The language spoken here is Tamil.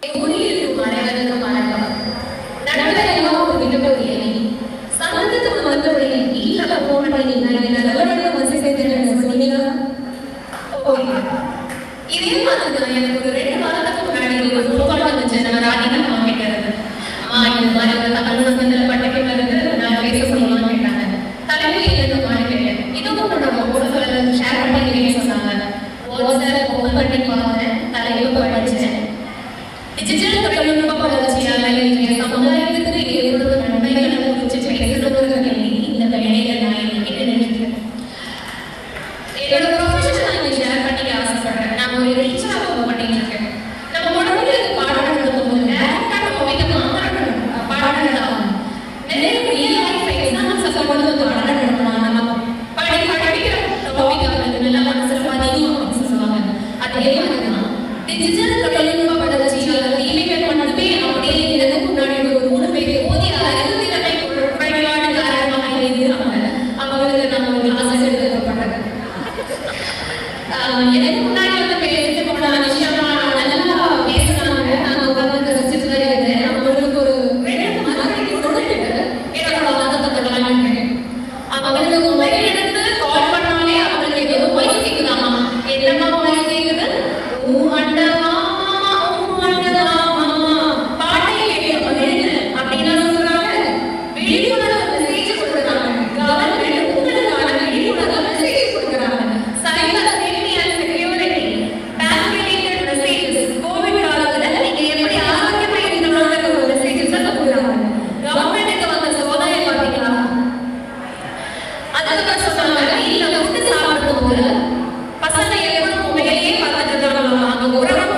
우리 Yeah. அதுக்கப்புறம் சொல்லுவாங்க பசங்க எப்பவும் உண்மையிலேயே பார்த்துட்டு இருக்காங்க அவங்க உறவு